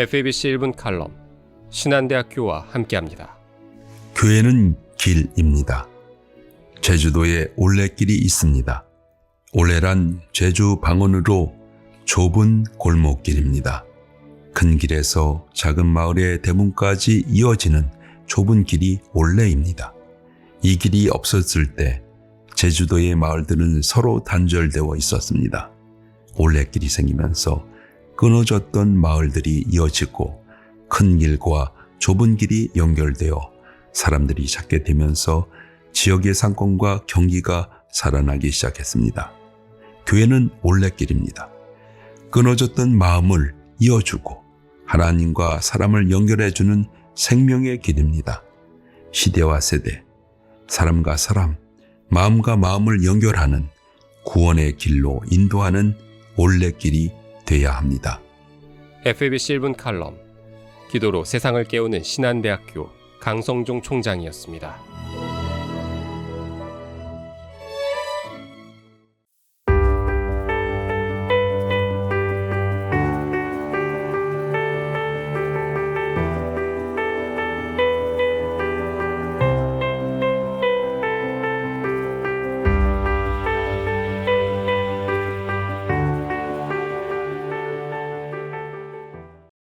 FABC 1분 칼럼 신한대학교와 함께합니다. 교회는 길입니다. 제주도에 올레길이 있습니다. 올레란 제주 방언으로 좁은 골목길입니다. 큰 길에서 작은 마을의 대문까지 이어지는 좁은 길이 올레입니다. 이 길이 없었을 때 제주도의 마을들은 서로 단절되어 있었습니다. 올레길이 생기면서 끊어졌던 마을들이 이어지고 큰 길과 좁은 길이 연결되어 사람들이 찾게 되면서 지역의 상권과 경기가 살아나기 시작했습니다. 교회는 올레길입니다. 끊어졌던 마음을 이어주고 하나님과 사람을 연결해주는 생명의 길입니다. 시대와 세대, 사람과 사람, 마음과 마음을 연결하는 구원의 길로 인도하는 올레길이 돼야 합니다. FABC 1분 칼럼 기도로 세상을 깨우는 신한대학교 강성종 총장이었습니다.